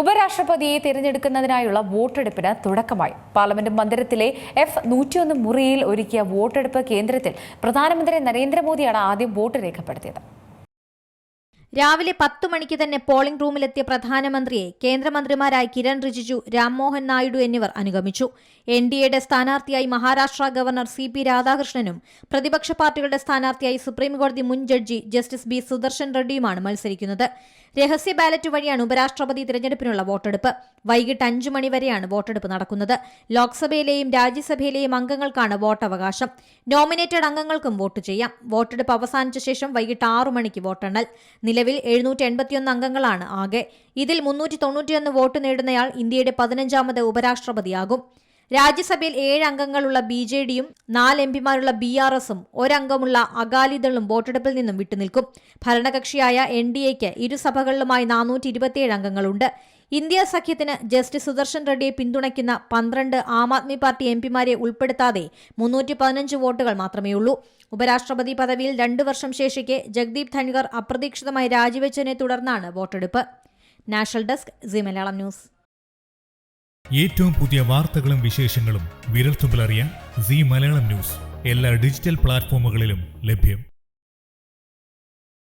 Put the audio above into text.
ഉപരാഷ്ട്രപതിയെ തിരഞ്ഞെടുക്കുന്നതിനായുള്ള വോട്ടെടുപ്പിന് തുടക്കമായി. Parliament മന്ദിരത്തിലെ F നൂറ്റിയൊന്ന് മുറിയിൽ ഒരുക്കിയ വോട്ടെടുപ്പ് കേന്ദ്രത്തിൽ പ്രധാനമന്ത്രി നരേന്ദ്രമോദിയാണ് ആദ്യം വോട്ട് രേഖപ്പെടുത്തിയത്. രാവിലെ പത്ത് മണിക്ക് തന്നെ പോളിംഗ് റൂമിലെത്തിയ പ്രധാനമന്ത്രിയെ കേന്ദ്രമന്ത്രിമാരായ കിരൺ റിജിജു രാംമോഹൻ നായിഡു എന്നിവർ അനുഗമിച്ചു. എൻ ഡി എയുടെ സ്ഥാനാർത്ഥിയായി മഹാരാഷ്ട്ര ഗവർണർ സി പി രാധാകൃഷ്ണനും പ്രതിപക്ഷ പാർട്ടികളുടെ സ്ഥാനാർത്ഥിയായി സുപ്രീംകോടതി മുൻ ജഡ്ജി ജസ്റ്റിസ് ബി സുദർശൻ റെഡ്ഡിയുമാണ് മത്സരിക്കുന്നത്. രഹസ്യ ബാലറ്റ് വഴിയാണ് ഉപരാഷ്ട്രപതി തിരഞ്ഞെടുപ്പിനുള്ള വോട്ടെടുപ്പ്. വൈകിട്ട് അഞ്ചു മണിവരെയാണ് വോട്ടെടുപ്പ് നടക്കുന്നത്. ലോക്സഭയിലെയും രാജ്യസഭയിലെയും അംഗങ്ങൾക്കാണ് വോട്ടവകാശം. നോമിനേറ്റഡ് അംഗങ്ങൾക്കും വോട്ട് ചെയ്യാം. വോട്ടെടുപ്പ് അവസാനിച്ച ശേഷം വൈകിട്ട് ആറു മണിക്ക് വോട്ടെണ്ണൽ. നിലവിൽ എഴുന്നൂറ്റി എൺപത്തിയൊന്ന് അംഗങ്ങളാണ്. ആകെ ഇതിൽ മുന്നൂറ്റി തൊണ്ണൂറ്റിയൊന്ന് വോട്ട് നേടുന്നയാൾ ഇന്ത്യയുടെ പതിനഞ്ചാമത് ഉപരാഷ്ട്രപതിയാകും. രാജ്യസഭയിൽ ഏഴ് അംഗങ്ങളുള്ള ബി ജെ ഡിയും നാല് എം പിമാരുള്ള ബി ആർ എസും ഒരംഗമുള്ള അകാലിദളും വോട്ടെടുപ്പിൽ നിന്നും വിട്ടുനിൽക്കും. ഭരണകക്ഷിയായ എൻ ഡി എക്ക് ഇരുസഭകളിലുമായി നാനൂറ്റി ഇരുപത്തിയേഴ് അംഗങ്ങളുണ്ട്. ഇന്ത്യ സഖ്യത്തിന് ജസ്റ്റിസ് സുദർശൻ റെഡ്ഡിയെ പിന്തുണയ്ക്കുന്ന പന്ത്രണ്ട് ആം ആദ്മി പാർട്ടി എം പിമാരെ ഉൾപ്പെടുത്താതെ മുന്നൂറ്റി പതിനഞ്ച് വോട്ടുകൾ മാത്രമേയുള്ളൂ. ഉപരാഷ്ട്രപതി പദവിയിൽ രണ്ടു വർഷം ശേഷിക്കെ ജഗ്ദീപ് ധൻഖർ അപ്രതീക്ഷിതമായി രാജിവെച്ചതിനെ തുടർന്നാണ് വോട്ടെടുപ്പ്. National desk C Malayalam news. ഏറ്റവും പുതിയ വാർത്തകളും വിശേഷങ്ങളും വിരൽത്തുമ്പിലറിയാൻ സി മലയാളം ന്യൂസ് എല്ലാ ഡിജിറ്റൽ പ്ലാറ്റ്ഫോമുകളിലും ലഭ്യം.